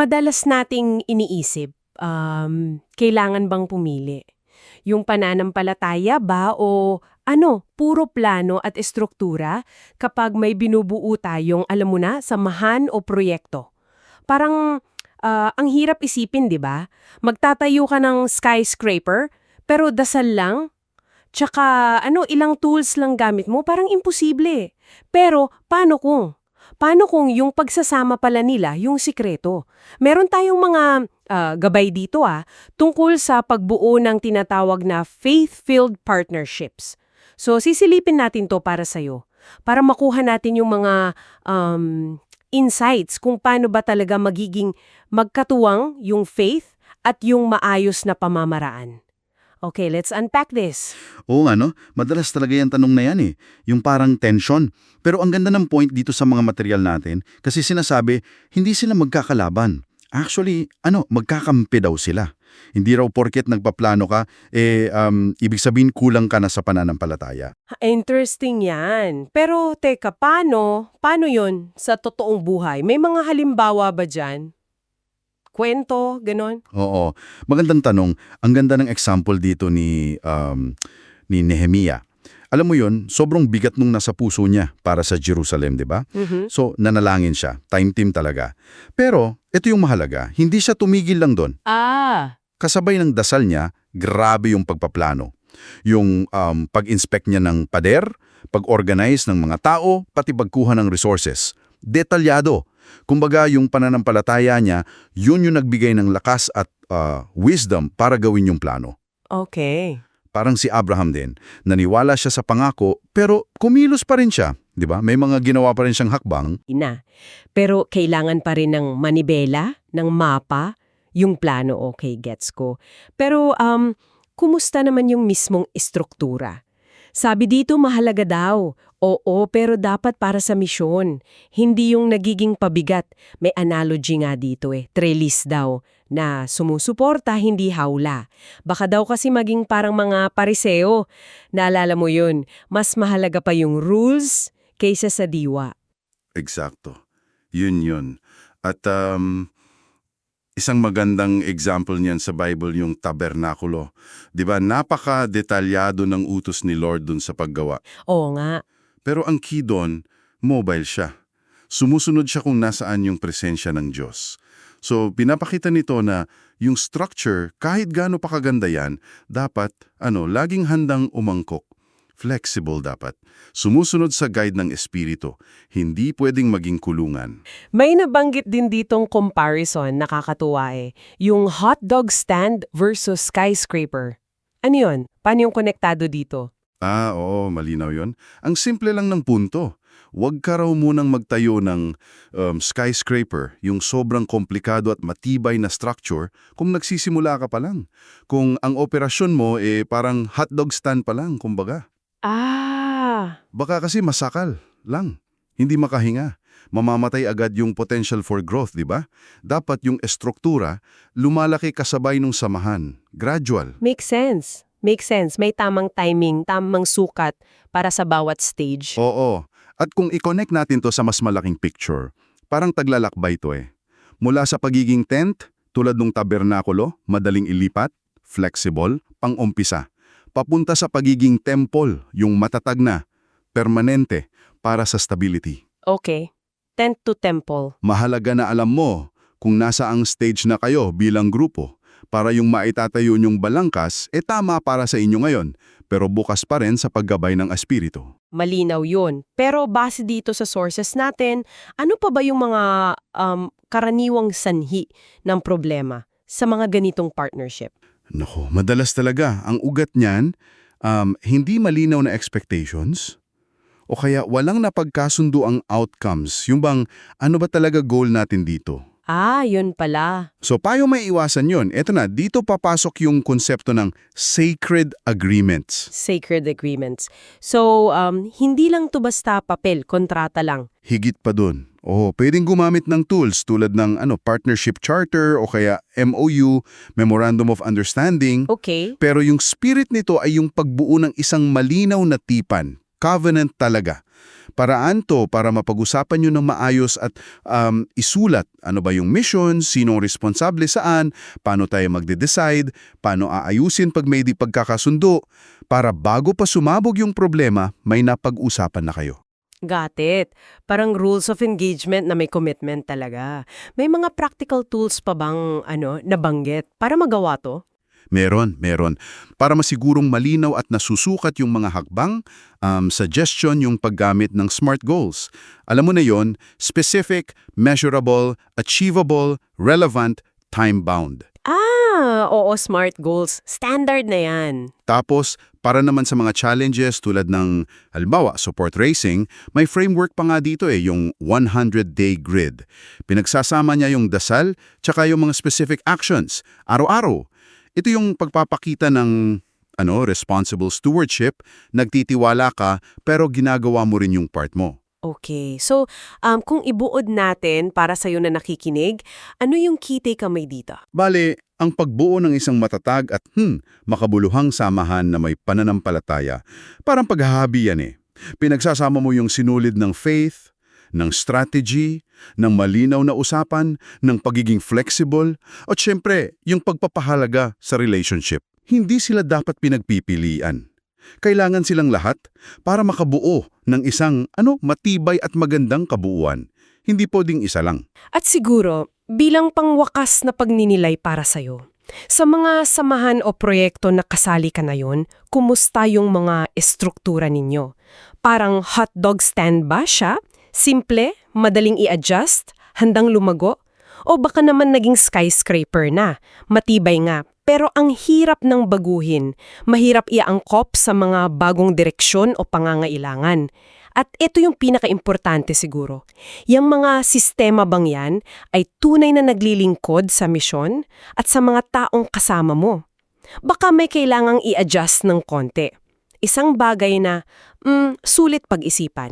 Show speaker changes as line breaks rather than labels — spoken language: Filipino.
Madalas nating iniisip, um, kailangan bang pumili? Yung pananampalataya ba o ano, puro plano at estruktura kapag may binubuo tayong, alam mo na, samahan o proyekto? Parang ah, ang hirap isipin, di ba? Magtatayo ka ng skyscraper, pero dasal lang? Tsaka ano, ilang tools lang gamit mo, parang imposible. Pero paano kung? Paano kung yung pagsasama pala nila yung sikreto? Meron tayong mga ah, gabay dito ah, tungkol sa pagbuo ng tinatawag na faith-filled partnerships. So sisilipin natin to para sa'yo, para makuha natin yung mga um, insights kung paano ba talaga magiging magkatuwang yung faith at yung maayos na pamamaraan. Okay, let's unpack this.
Oo nga no, madalas talaga yung tanong na yan eh, yung parang tension. Pero ang ganda ng point dito sa mga material natin kasi sinasabi, hindi sila magkakalaban. Actually, ano, magkakampi daw sila. Hindi raw porket nagpaplano ka, eh, um, ibig sabihin kulang ka na sa pananampalataya.
Interesting yan. Pero teka, paano? Paano yun sa totoong buhay? May mga halimbawa ba dyan? Kwento, ganon?
Oo, magandang tanong. Ang ganda ng example dito ni, um, ni Nehemia. Alam mo yon, sobrang bigat nung nasa puso niya para sa Jerusalem, di ba?
Mhm.
So, nanalangin siya. Time team talaga. Pero, ito yung mahalaga. Hindi siya tumigil lang doon.
Ah,
Kasabay ng dasal niya, grabe yung pagpaplano. Yung um, pag-inspect niya ng pader, pag-organize ng mga tao, pati pagkuha ng resources. Detalyado. Kumbaga, yung pananampalataya niya, yun yung nagbigay ng lakas at uh, wisdom para gawin yung plano.
okay.
Parang si Abraham din, naniwala siya sa pangako, pero kumilos pa rin siya. 'di ba? May mga ginawa pa rin siyang hakbang.
Ina. Pero kailangan pa rin ng manibela, ng mapa, yung plano, okay, gets ko. Pero, um, kumusta naman yung mismong estruktura? Sabi dito mahalaga daw. Oo, pero dapat para sa misyon. Hindi yung nagiging pabigat. May analogy nga dito eh, trellis daw, na sumusuporta, hindi hawla. Baka daw kasi maging parang mga pariseo. Naalala mo yun, mas mahalaga pa yung rules kaysa sa diwa.
Eksakto. Yun yun. At um, isang magandang example niyan sa Bible yung tabernakulo. 'Di ba? Napaka-detalyado ng utos ni Lord dun sa paggawa.
Oo nga.
Pero ang key doon, mobile siya. Sumusunod siya kung nasaan yung presensya ng Diyos. So, pinapakita nito na yung structure, kahit gaano pa kaganda yan, dapat, ano, laging handang umangkok. Flexible dapat. Sumusunod sa guide ng Espiritu. Hindi pwedeng maging kulungan.
May nabanggit din ditong comparison, nakakatuwa eh. Yung hot dog stand versus skyscraper. Ano yun? Paano yung konektado dito?
Ah, oo, malinaw yon. Ang simple lang ng punto. Huwag ka raw munang magtayo ng um, skyscraper, yung sobrang komplikado at matibay na structure, kung nagsisimula ka pa lang. Kung ang operasyon mo eh parang hotdog stand pa lang, kumbaga.
Ah,
Baka kasi masakal lang, hindi makahinga. Mamamatay agad yung potential for growth, di ba? Dapat yung estruktura lumalaki kasabay nung samahan, gradual.
makes sense. Makes sense. May tamang timing, tamang sukat para sa bawat stage.
Oo. At kung i-connect natin to sa mas malaking picture, parang taglalakbay to eh. Mula sa pagiging tent, tulad ng tabernakulo, madaling ilipat, flexible, pang-umpisa. Papunta sa pagiging temple, yung matatag na, permanente, para sa stability.
Okay. Tent to temple.
Mahalaga na alam mo kung nasa ang stage na kayo bilang grupo para yung maitatayo nyong balangkas e tama para sa inyo ngayon, pero bukas pa rin sa paggabay ng espiritu.
Malinaw yun. Pero base dito sa sources natin, ano pa ba yung mga um, karaniwang sanhi ng problema sa mga ganitong partnership?
Nako, madalas talaga. Ang ugat niyan, um, hindi malinaw na expectations, o kaya walang napagkasundo ang outcomes. Yung bang, ano ba talaga goal natin dito?
Ah, yun pala.
So, paano may iwasan yon? Eto na, dito papasok yung konsepto ng sacred agreements.
Sacred agreements. So, um, hindi lang to basta papel, kontrata lang.
Higit pa dun. O, pwedeng gumamit ng tools tulad ng ano, partnership charter o kaya MOU, Memorandum of Understanding.
Okay.
Pero yung spirit nito ay yung pagbuo ng isang malinaw na tipan, covenant talaga. Paraan to para mapag-usapan nyo ng maayos at um, isulat ano ba yung mission, sinong responsable saan, paano tayo magde-decide, paano aayusin pag may di pagkakasundo, para bago pa sumabog yung problema, may napag-usapan na kayo.
Got it. Parang rules of engagement na may commitment talaga. May mga practical tools pa bang ano, nabanggit para magawa to?
Meron, meron. Para masigurong malinaw at nasusukat yung mga hakbang, um, suggestion yung paggamit ng SMART goals. Alam mo na yon, specific, measurable, achievable, relevant, time-bound.
Ah, oo, SMART goals. Standard na yan.
Tapos, para naman sa mga challenges tulad ng, halimbawa, support racing, may framework pa nga dito eh, yung 100-day grid. Pinagsasama niya yung dasal, tsaka yung mga specific actions, araw-araw. Ito yung pagpapakita ng ano, responsible stewardship, nagtitiwala ka, pero ginagawa mo rin yung part mo.
Okay. So, um, kung ibuod natin para sa'yo na nakikinig, ano yung key takeaway dito?
Bale, ang pagbuo ng isang matatag at hmm, makabuluhang samahan na may pananampalataya, parang paghahabi yan eh. Pinagsasama mo yung sinulid ng faith, ng strategy, ng malinaw na usapan, ng pagiging flexible, at syempre, yung pagpapahalaga sa relationship. Hindi sila dapat pinagpipilian. Kailangan silang lahat para makabuo ng isang ano matibay at magandang kabuuan. Hindi pwedeng isa lang.
At siguro, bilang pangwakas na pagninilay para sa'yo, sa mga samahan o proyekto na kasali ka na yun, kumusta yung mga estruktura ninyo? Parang hotdog stand ba siya? Simple, madaling i-adjust, handang lumago? O baka naman naging skyscraper na, matibay nga, pero ang hirap ng baguhin, mahirap iaangkop sa mga bagong direksyon o pangangailangan. At ito yung pinaka-importante siguro. Yung mga sistema bang yan ay tunay na naglilingkod sa misyon at sa mga taong kasama mo. Baka may kailangang i-adjust ng konti. Isang bagay na, mm, sulit pag-isipan.